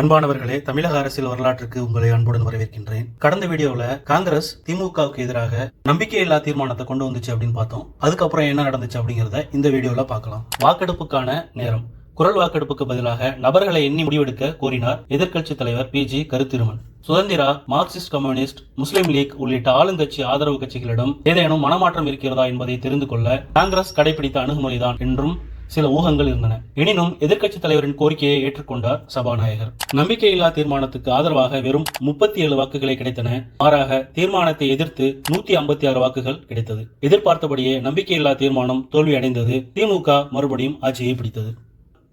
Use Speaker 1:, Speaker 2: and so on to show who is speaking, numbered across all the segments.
Speaker 1: அன்பானவர்களே தமிழக அரசியல் வரலாற்றுக்கு உங்களை அன்புடன் வரவேற்கின்றேன். கடந்த வீடியோல காங்கிரஸ் திமுகவுக்கு எதிராக நம்பிக்கையில்லா தீர்மானத்தை கொண்டு வந்துச்சு அப்படின்னு பார்த்தோம். அதுக்கப்புறம் என்ன நடந்துச்சு அப்படிங்கறத இந்த வீடியோல பார்க்கலாம். வாக்கெடுப்புக்கான நேரம். குரல் வாக்கெடுப்புக்கு பதிலாக நபர்களை எண்ணி முடிவெடுக்க கோரினார் எதிர்க்கட்சி தலைவர் P. G. Karuthiruman. Swatantra Marxist Communist Muslim League உள்ளிட்ட ஆளுங்கட்சி ஆதரவு கட்சிகளிடம் ஏதேனும் மனமாற்றம் இருக்கிறதா என்பதை தெரிந்து கொள்ள காங்கிரஸ் கடைபிடித்த அணுகுமுறைதான் என்றும் சில ஊகங்கள் இருந்தன. எனினும் எதிர்க்கட்சி தலைவரின் கோரிக்கையை ஏற்றுக்கொண்டார் சபாநாயகர். நம்பிக்கையில்லா தீர்மானத்துக்கு ஆதரவாக வெறும் முப்பத்தி ஏழு வாக்குகளே கிடைத்தன. மாறாக தீர்மானத்தை எதிர்த்து நூத்தி ஐம்பத்தி ஆறு வாக்குகள் கிடைத்தது. எதிர்பார்த்தபடியே நம்பிக்கையில்லா தீர்மானம் தோல்வியடைந்தது. திமுக மறுபடியும் ஆட்சியை பிடித்தது.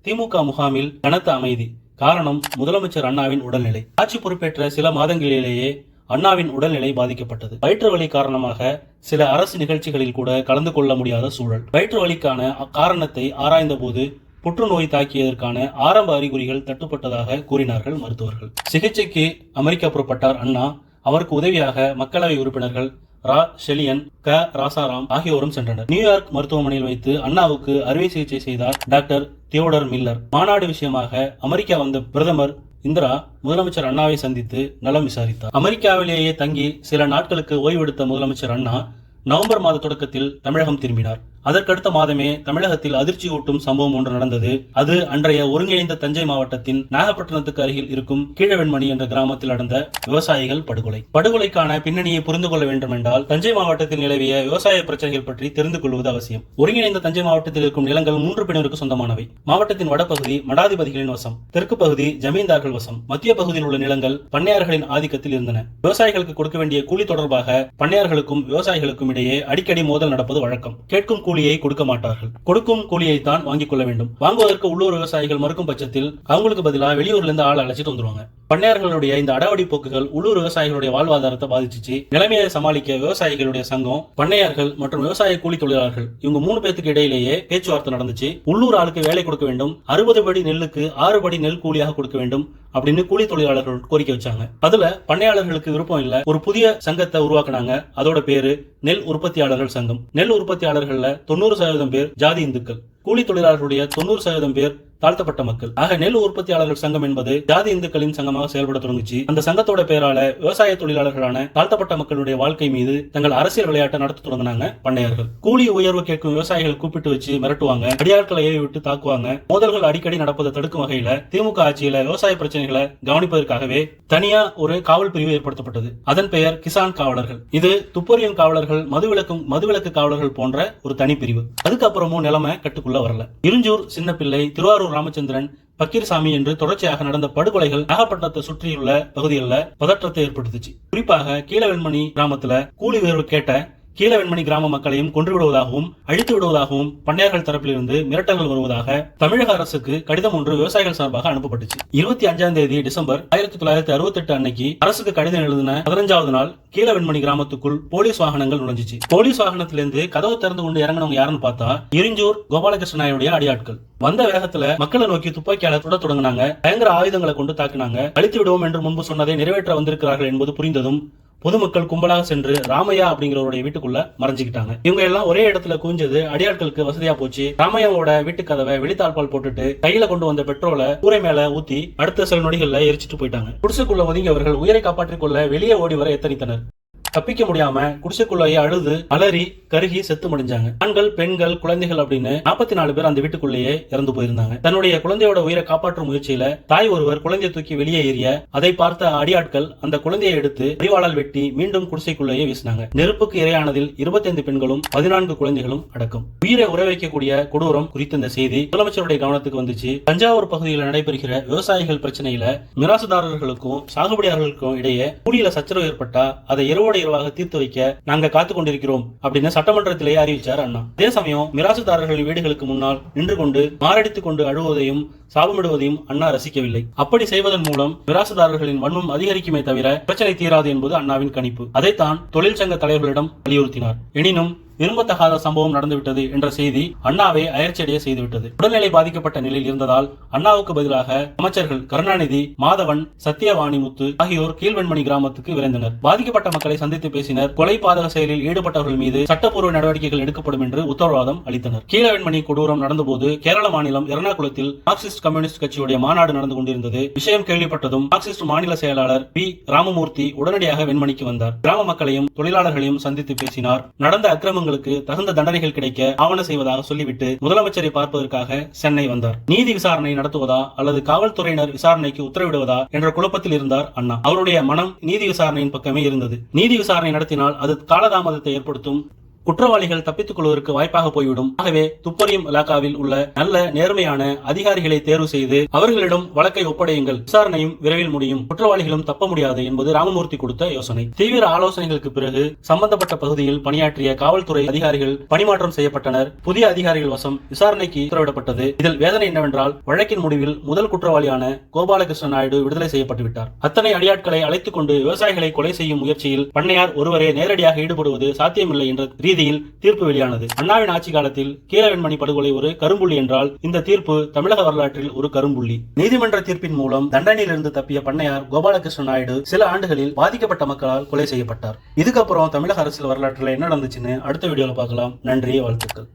Speaker 1: திமுக முகாமில் கனத்த அமைதி. காரணம் முதலமைச்சர் அண்ணாவின் உடல்நிலை. ஆட்சி பொறுப்பேற்ற சில மாதங்களிலேயே அண்ணாவின் உடல்நிலை பாதிக்கப்பட்டது. வயிற்று வலி காரணமாக சில அரசு நிகழ்ச்சிகளில் கூட கலந்து கொள்ள முடியாத சூழல். வயிற்று வலிக்கான காரணத்தை ஆராய்ந்த போது புற்றுநோய் தாக்கியதற்கான ஆரம்ப அறிகுறிகள் தட்டுப்பட்டதாக கூறினார்கள் மருத்துவர்கள். சிகிச்சைக்கு அமெரிக்கா புறப்பட்டார் அண்ணா. அவருக்கு உதவியாக மக்களவை உறுப்பினர்கள் ரா. ஷெலியன் க. ராசாராம் ஆகியோரும் சென்றனர். நியூயார்க் மருத்துவமனையில் வைத்து அண்ணாவுக்கு அறுவை சிகிச்சை செய்தார் டாக்டர் தியோடர் மில்லர். மாநாடு விஷயமாக அமெரிக்கா வந்த பிரதமர் இந்திரா முதலமைச்சர் அண்ணாவை சந்தித்து நலம் விசாரித்தார். அமெரிக்காவிலேயே தங்கி சில நாட்களுக்கு ஓய்வெடுத்த முதலமைச்சர் அண்ணா நவம்பர் மாத தொடக்கத்தில் தமிழகம் திரும்பினார். அதற்கடுத்த மாதமே தமிழகத்தில் அதிர்ச்சி ஊட்டும் சம்பவம் ஒன்று நடந்தது. அது அன்றைய ஒருங்கிணைந்த தஞ்சை மாவட்டத்தின் நாகப்பட்டினத்துக்கு அருகில் இருக்கும் கீழவெண்மணி என்ற கிராமத்தில் நடந்த விவசாயிகள் படுகொலை. படுகொலைக்கான பின்னணியை புரிந்து கொள்ள வேண்டும் என்றால் தஞ்சை மாவட்டத்தில் நிலவிய விவசாய பிரச்சனைகள் பற்றி தெரிந்து கொள்வது அவசியம். ஒருங்கிணைந்த தஞ்சை மாவட்டத்தில் இருக்கும் நிலங்கள் மூன்று பிரிவினருக்கு சொந்தமானவை. மாவட்டத்தின் வடபகுதி மடாதிபதிகளின் வசம் தெற்கு பகுதி ஜமீன்தார்கள் வசம் மத்திய பகுதியில் உள்ள நிலங்கள் பண்ணையார்களின் ஆதிக்கத்தில் இருந்தன. விவசாயிகளுக்கு கொடுக்க வேண்டிய கூலி தொடர்பாக பண்ணையார்களுக்கும் விவசாயிகளுக்கும் இடையே அடிக்கடி மோதல் நடப்பது வழக்கம். கேட்கும் கூலியை கொடுக்க மாட்டார்கள். கொடுக்கும் கூலியை தான் வாங்கிக் கொள்ள வேண்டும். வாங்குவதற்கு உள்ளூர் விவசாயிகள் மறுக்கும் பட்சத்தில் அவங்களுக்கு பதிலாக வெளியூர்ல இருந்து ஆள் அழைச்சிட்டு வந்துருவாங்க. பண்ணையார்களுடைய இந்த அடாவடி போக்குகள் உள்ளூர் விவசாயிகளுடைய வாழ்வாதாரத்தை பாதிச்சிச்சு. நிலைமையை சமாளிக்க விவசாயிகளுடைய சங்கம் பண்ணையார்கள் மற்றும் விவசாய கூலி தொழிலாளர்கள் இவங்க மூணு பேத்துக்கு இடையிலேயே பேச்சுவார்த்தை நடந்துச்சு. உள்ளூர் ஆளுக்கு வேலை கொடுக்க வேண்டும் அறுபது படி நெல்லுக்கு ஆறு படி நெல் கூலியாக கொடுக்க வேண்டும் அப்படின்னு கூலி தொழிலாளர்கள் கோரிக்கை வச்சாங்க. அதுல பண்ணையாளர்களுக்கு விருப்பம் இல்ல. ஒரு புதிய சங்கத்தை உருவாக்குனாங்க. அதோட பேரு நெல் உற்பத்தியாளர்கள் சங்கம். நெல் உற்பத்தியாளர்கள்ல தொண்ணூறு சதவீதம் பேர் ஜாதி இந்துக்கள். கூலி தொழிலாளர்களுடைய தொண்ணூறு சதவீதம் பேர் தாழ்த்தப்பட்ட மக்கள். ஆக நெல் உற்பத்தியாளர்கள் சங்கம் என்பது ஜாதி இந்துக்களின் சங்கமாக செயல்பட தொடங்குச்சு. அந்த சங்கத்தோட பெயரால விவசாய தொழிலாளர்களான தாழ்த்தப்பட்ட மக்களுடைய வாழ்க்கை மீது தங்கள் அரசியல் விளையாட்டை நடத்த தொடங்கினாங்க பண்ணையர்கள். கூலி உயர்வு கேட்கும் விவசாயிகள் கூப்பிட்டு வச்சு மிரட்டுவாங்க. அடியாட்களை ஏவி விட்டு தாக்குவாங்க. மோதல்கள் அடிக்கடி நடப்பதை தடுக்கும் வகையில திமுக ஆட்சியில விவசாய பிரச்சனைகளை கவனிப்பதற்காகவே தனியா ஒரு காவல் பிரிவு ஏற்படுத்தப்பட்டது. அதன் பெயர் கிசான் காவலர்கள். இது துப்பறியும் காவலர்கள் மதுவிலக்கும் மதுவிலக்கு காவலர்கள் போன்ற ஒரு தனி பிரிவு. அதுக்கப்புறமும் நிலைமை கட்டுக்குள்ள வரல. இருஞ்சூர் சின்னப்பிள்ளை திருவாரூர் ராமச்சந்திரன் பக்கீர்சாமி என்று தொடர்ச்சியாக நடந்த படுகொலைகள் நாகப்பட்டினத்தை சுற்றியுள்ள பகுதிகளில் பதற்றத்தை ஏற்படுத்துச்சு. குறிப்பாக கீழவெண்மணி கிராமத்துல கூலி உயர்வு கேட்ட கீழவெண்மணி கிராம மக்களையும் கொன்று விடுவதாகவும் அழித்து விடுவதாகவும் பண்ணையார்கள் தரப்பிலிருந்து மிரட்டல்கள் வருவதாக தமிழக அரசுக்கு கடிதம் ஒன்று விவசாயிகள் சார்பாக அனுப்பப்பட்டுச்சு. இருபத்தி அஞ்சாம் தேதி டிசம்பர் ஆயிரத்தி தொள்ளாயிரத்தி அறுபத்தி எட்டு அன்னைக்கு அரசுக்கு கடிதம் எழுதின பதினஞ்சாவது நாள் கீழவெண்மணி கிராமத்துக்குள் போலீஸ் வாகனங்கள் நுழைஞ்சிச்சு. போலீஸ் வாகனத்திலிருந்து கதவு திறந்து கொண்டு இறங்கினவங்க யாருன்னு பார்த்தா இருஞ்சூர் கோபாலகிருஷ்ணனாயுடைய அடியாட்கள். வந்த வேகத்துல மக்களை நோக்கி துப்பாக்கியால சுட தொடங்கினாங்க. பயங்கர ஆயுதங்களை கொண்டு தாக்கினாங்க. அழித்து விடுவோம் என்று முன்பு சொன்னதை நிறைவேற்ற வந்திருக்கிறார்கள் என்பது புரிந்ததும் பொதுமக்கள் கும்பலாக சென்று ராமையா அப்படிங்கிறவருடைய வீட்டுக்குள்ள மறைஞ்சுக்கிட்டாங்க. இவங்க எல்லாம் ஒரே இடத்துல குஞ்சது அடியாட்களுக்கு வசதியா போச்சு. ராமையாவோட வீட்டு கதவை வெளித்தாழ்பால் போட்டுட்டு கையில கொண்டு வந்த பெட்ரோலை கூரை மேல ஊத்தி அடுத்த சில நொடிகள்ல எரிச்சிட்டு போயிட்டாங்க. குடிசைக்குள்ள ஒதுங்கியவர்கள் உயிரை காப்பாற்றிக் கொள்ள வெளியே ஓடி வர எத்தனித்தனர். தப்பிக்க முடியாம குடிசைக்குள்ளேயே அழுது அலறி கருகி செத்து முடிஞ்சாங்க. ஆண்கள் பெண்கள் குழந்தைகள் அப்படின்னு நாற்பத்தி நாலு பேர் அந்த வீட்டுக்குள்ளேயே இறந்து போயிருந்தாங்க. தன்னுடைய குழந்தையோட உயிரை காப்பாற்றும் முயற்சியில தாய் ஒருவர் குழந்தையை தூக்கி வெளியே எறிய அதை பார்த்த அடியாட்கள் அந்த குழந்தையை எடுத்து அறிவாளால் வெட்டி மீண்டும் குடிசைக்குள்ளேயே வீசினாங்க. நெருப்புக்கு இரையானதில் இருபத்தைந்து பெண்களும் பதினான்கு குழந்தைகளும் அடக்கம். உயிரை உற வைக்கக்கூடிய கொடூரம் குறித்த இந்த செய்தி முதலமைச்சருடைய கவனத்துக்கு வந்துச்சு. தஞ்சாவூர் பகுதியில் நடைபெறுகிற விவசாயிகள் பிரச்சனையில மிராசுதாரர்களுக்கும் சாகுபடியாளர்களுக்கும் இடையே கூடியில சச்சரவு ஏற்பட்டா அதை இரவோட இரவாக தீர்த்து வைக்க நாங்க காத்து கொண்டிருக்கிறோம் அப்படின்னு சட்டமன்றத்திலே அறிவிச்சார் அண்ணா. அதே சமயம் மிராசுதாரர்களின் வீடுகளுக்கு முன்னால் நின்று கொண்டு மாரடித்துக் கொண்டு அழுவதையும் சாபமிடுவதையும் அண்ணா ரசிக்கவில்லை. அப்படி செய்வதன் மூலம் மிராசுதாரர்களின் வன்மம் அதிகரிக்குமே தவிர பிரச்சனை தீராது என்பது அண்ணாவின் கணிப்பு. அதைத்தான் தொழிற்சங்க தலைவர்களிடம் வலியுறுத்தினார். எனினும் விரும்பத்தகாத சம்பவம் நடந்துவிட்டது என்ற செய்தி அண்ணாவை அயற்சியடைய செய்துவிட்டது. உடல்நிலை பாதிக்கப்பட்ட நிலையில் இருந்ததால் அண்ணாவுக்கு பதிலாக அமைச்சர்கள் கருணாநிதி மாதவன் சத்தியவாணி முத்து ஆகியோர் கீழ்வெண்மணி கிராமத்துக்கு விரைந்தனர். பாதிக்கப்பட்ட மக்களை சந்தித்து பேசினர். கொலை பாதக செயலில் ஈடுபட்டவர்கள் மீது சட்டப்பூர்வ நடவடிக்கைகள் எடுக்கப்படும் என்று உத்தரவாதம் அளித்தனர். கீழவெண்மணி கொடூரம் நடந்தபோது கேரள மாநிலம் எர்ணாகுளத்தில் மார்க்சிஸ்ட் கம்யூனிஸ்ட் கட்சியுடைய மாநாடு நடந்து கொண்டிருந்தது. விஷயம் கேள்விப்பட்டதும் மார்க்சிஸ்ட் மாநில செயலாளர் பி. ராமமூர்த்தி உடனடியாக வெண்மணிக்கு வந்தார். கிராம மக்களையும் தொழிலாளர்களையும் சந்தித்து பேசினார். நடந்த குற்றவாளிகளுக்கு தகுந்த தண்டனைகள் கிடைக்க ஆவண செய்வதாக சொல்லிவிட்டு முதலமைச்சரை பார்ப்பதற்காக சென்னை வந்தார். நீதி விசாரணை நடத்துவதா அல்லது காவல்துறையினர் விசாரணைக்கு உத்தரவிடுவதா என்ற குழப்பத்தில் இருந்தார் அண்ணா. அவருடைய மனம் நீதி விசாரணையின் பக்கமே இருந்தது. நீதி விசாரணை நடத்தினால் அது காலதாமதத்தை ஏற்படுத்தும் குற்றவாளிகள் தப்பித்துக் கொள்வதற்கு வாய்ப்பாக போய்விடும். ஆகவே துப்பறியும் இலாக்காவில் உள்ள நல்ல நேர்மையான அதிகாரிகளை தேர்வு செய்து அவர்களிடம் வழக்கை ஒப்படையுங்கள். விசாரணையும் விரைவில் முடியும். குற்றவாளிகளும் தப்ப முடியாது என்பது ராமமூர்த்தி கொடுத்த யோசனை. தீவிர ஆலோசனைகளுக்கு பிறகு சம்பந்தப்பட்ட பகுதியில் பணியாற்றிய காவல்துறை அதிகாரிகள் பணிமாற்றம் செய்யப்பட்டனர். புதிய அதிகாரிகள் வசம் விசாரணைக்கு உத்தரவிடப்பட்டது. இதில் வேதனை என்னவென்றால் வழக்கின் முடிவில் முதல் குற்றவாளியான கோபாலகிருஷ்ண நாயுடு விடுதலை செய்யப்பட்டு விட்டார். அத்தனை அடியாட்களை அழைத்துக் கொண்டு விவசாயிகளை கொலை செய்யும் முயற்சியில் பண்ணையார் ஒருவரே நேரடியாக ஈடுபடுவது சாத்தியமில்லை என்ற நீதியில் தீர்ப்பு வெளியானது. அண்ணாவின் ஆட்சி காலத்தில் கீழவெண்மணி படுகொலை ஒரு கரும்புள்ளி என்றால் இந்த தீர்ப்பு தமிழக வரலாற்றில் ஒரு கரும்புள்ளி. நீதிமன்ற தீர்ப்பின் மூலம் தண்டனையிலிருந்து தப்பிய பண்ணையார் கோபாலகிருஷ்ண நாயுடு சில ஆண்டுகளில் பாதிக்கப்பட்ட மக்களால் கொலை செய்யப்பட்டார். இதுக்கப்புறம் தமிழக அரசியல் வரலாற்றில் என்ன நடந்துச்சுன்னு அடுத்த வீடியோவில் பார்க்கலாம். நன்றி வாழ்த்துக்கள்.